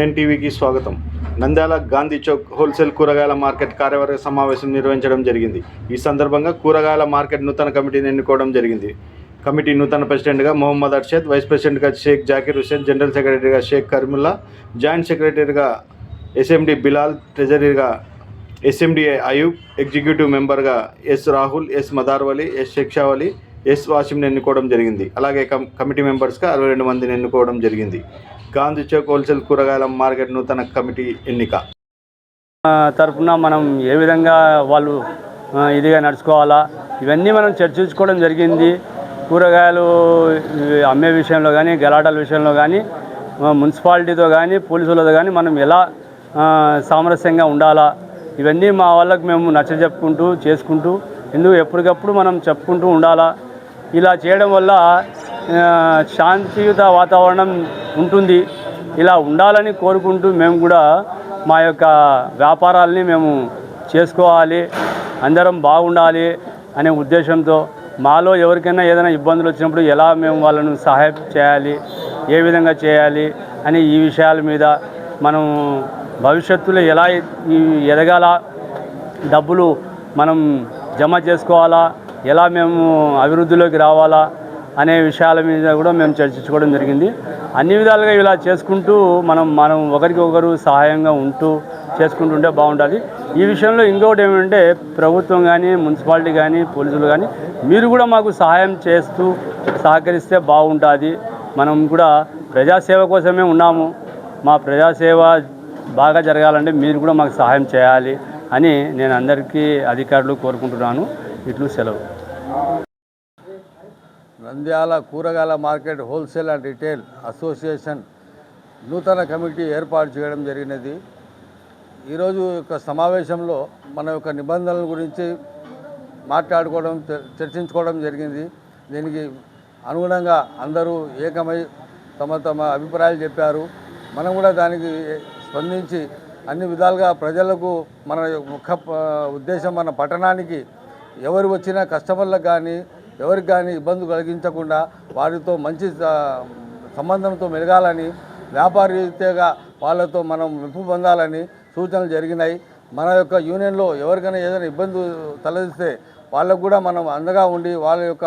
NN టీవీకి స్వాగతం. Nandyal Gandhi Chowk wholesale కూరగాయల మార్కెట్ కార్యవర్గ సమావేశం నిర్వహించడం జరిగింది. ఈ సందర్భంగా కూరగాయల మార్కెట్ నూతన కమిటీని ఎన్నుకోవడం జరిగింది. కమిటీ నూతన ప్రెసిడెంట్గా మొహమ్మద్ అర్షద్ వైస్ ప్రెసిడెంట్గా షేక్ జాకీర్ హుసేన్ జనరల్ సెక్రటరీగా షేక్ కరీముల్లా జాయింట్ సెక్రటరీగా ఎస్ఎండి బిలాల్ ట్రెజరీగా ఎస్ఎండిఏ అయూబ్ ఎగ్జిక్యూటివ్ మెంబర్గా S Rahul S Madarvali S Shikshavali S వాసిమ్ని ఎన్నుకోవడం జరిగింది. అలాగే కమిటీ మెంబర్స్గా అరవై రెండు మందిని ఎన్నుకోవడం జరిగింది. గాంధీ చౌక్ హోల్సేల్ కూరగాయల మార్కెట్ నూతన కమిటీ ఎన్నిక. తరఫున మనం ఏ విధంగా వాళ్ళు ఇదిగా నడుచుకోవాలా? ఇవన్నీ మనం చర్చించుకోవడం జరిగింది. కూరగాయలు అమ్మే విషయంలో కానీ గలాటాల విషయంలో కానీ మున్సిపాలిటీతో కానీ పోలీసులతో కానీ మనం ఎలా సామరస్యంగా ఉండాలా? ఇవన్నీ మా వాళ్ళకి మేము నచ్చ చెప్పుకుంటూ చేసుకుంటూ ఎందుకు ఎప్పటికప్పుడు మనం చెప్పుకుంటూ ఉండాలా? ఇలా చేయడం వల్ల శాంతియుత వాతావరణం ఉంటుంది. ఇలా ఉండాలని కోరుకుంటూ మేము కూడా మా యొక్క వ్యాపారాలని మేము చేసుకోవాలి. అందరం బాగుండాలి అనే ఉద్దేశంతో మాలో ఎవరికైనా ఏదైనా ఇబ్బందులు వచ్చినప్పుడు ఎలా మేము వాళ్ళను సహాయం చేయాలి ఏ విధంగా చేయాలి అని ఈ విషయాల మీద మనం భవిష్యత్తులో ఎలా ఎదగాల డబ్బులు మనం జమ చేసుకోవాలా ఎలా మేము అభివృద్ధిలోకి రావాలా అనే విషయాల మీద కూడా మేము చర్చించుకోవడం జరిగింది. అన్ని విధాలుగా ఇలా చేసుకుంటూ మనం మనం ఒకరికి ఒకరు సహాయంగా ఉంటూ చేసుకుంటుంటే బాగుంటుంది. ఈ విషయంలో ఇంకొకటి ఏమంటే ప్రభుత్వం కానీ మున్సిపాలిటీ కానీ పోలీసులు కానీ మీరు కూడా మాకు సహాయం చేస్తూ సహకరిస్తే బాగుంటుంది. మనం కూడా ప్రజాసేవ కోసమే ఉన్నాము. మా ప్రజాసేవ బాగా జరగాలంటే మీరు కూడా మాకు సహాయం చేయాలి అని నేను అందరికీ అధికారులు కోరుకుంటున్నాను. ఇట్లు సెలవు. నంద్యాల కూరగాయల market wholesale and retail association నూతన కమిటీ ఏర్పాటు చేయడం జరిగినది. ఈరోజు యొక్క సమావేశంలో మన యొక్క నిబంధనల గురించి మాట్లాడుకోవడం చర్చించుకోవడం జరిగింది. దీనికి అనుగుణంగా అందరూ ఏకమై తమ తమ అభిప్రాయాలు చెప్పారు. మనం కూడా దానికి స్పందించి అన్ని విధాలుగా ప్రజలకు మన ముఖ ముఖ్య ఉద్దేశం మన పట్టణానికి ఎవరు వచ్చినా కస్టమర్లకు కానీ ఎవరికి కానీ ఇబ్బంది కలిగించకుండా వారితో మంచి సంబంధంతో మెలగాలని వ్యాపారీతగా వాళ్ళతో మనం మెప్పు పొందాలని సూచనలు జరిగినాయి. మన యొక్క యూనియన్లో ఎవరికైనా ఏదైనా ఇబ్బంది తలదిస్తే వాళ్ళకు కూడా మనం అండగా ఉండి వాళ్ళ యొక్క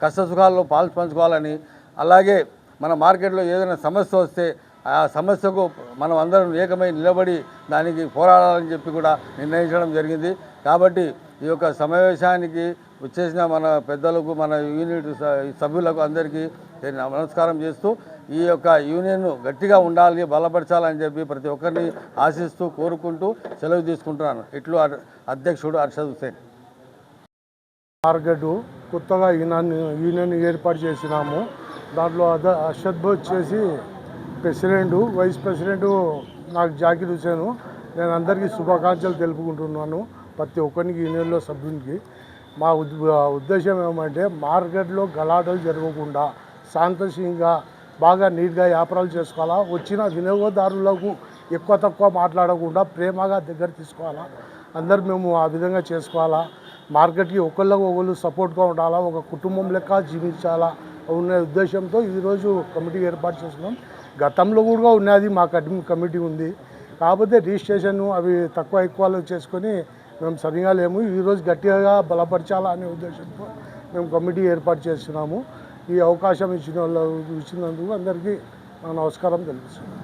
కష్ట సుఖాల్లో పాలు పంచుకోవాలని అలాగే మన మార్కెట్లో ఏదైనా సమస్య వస్తే ఆ సమస్యకు మనం అందరం ఏకమై నిలబడి దానికి పోరాడాలని చెప్పి కూడా నిర్ణయించడం జరిగింది. కాబట్టి ఈ యొక్క సమావేశానికి వచ్చేసిన మన పెద్దలకు మన యూనిట్ స- సభ్యులకు అందరికీ నమస్కారం చేస్తూ ఈ యొక్క యూనియన్ గట్టిగా ఉండాలి బలపరచాలని చెప్పి ప్రతి ఒక్కరిని ఆశిస్తూ కోరుకుంటూ సెలవు తీసుకుంటున్నాను. ఇట్లు అధ్యక్షుడు అర్షద్ హుసేన్ మార్కెట్ కొత్తగా యూనియన్ యూనియన్ ఏర్పాటు చేసినాము. దాంట్లో అద అర్షద్ వచ్చేసి ప్రెసిడెంట్ వైస్ ప్రెసిడెంట్ నాకు జాకిర్ హుసేను నేను అందరికీ శుభాకాంక్షలు తెలుపుకుంటున్నాను. ప్రతి ఒక్కరికి యూనియన్లో సభ్యునికి మా ఉద్ ఉద్దేశం ఏమంటే మార్కెట్లో గలాటలు జరగకుండా శాంతశీలంగా బాగా నీట్గా వ్యాపారాలు చేసుకోవాలా వచ్చిన వినియోగదారులకు ఎక్కువ తక్కువ మాట్లాడకుండా ప్రేమగా దగ్గర తీసుకోవాలా అందరు మేము ఆ విధంగా చేసుకోవాలా మార్కెట్కి ఒకళ్ళకు ఒకళ్ళు సపోర్ట్గా ఉండాలా ఒక కుటుంబం లెక్క జీవించాలా ఉన్న ఉద్దేశంతో ఈరోజు కమిటీ ఏర్పాటు చేసుకున్నాం. గతంలో కూడా ఉన్నది మా కమిటీ ఉంది. కాకపోతే రిజిస్ట్రేషన్ అవి తక్కువ ఎక్కువలో చేసుకొని మేము సరిగా లేము. ఈరోజు గట్టిగా బలపరచాలా అనే ఉద్దేశంతో మేము కమిటీ ఏర్పాటు చేస్తున్నాము. ఈ అవకాశం ఇచ్చిన వాళ్ళు ఇచ్చినందుకు అందరికీ నా నమస్కారం తెలుపుతున్నాం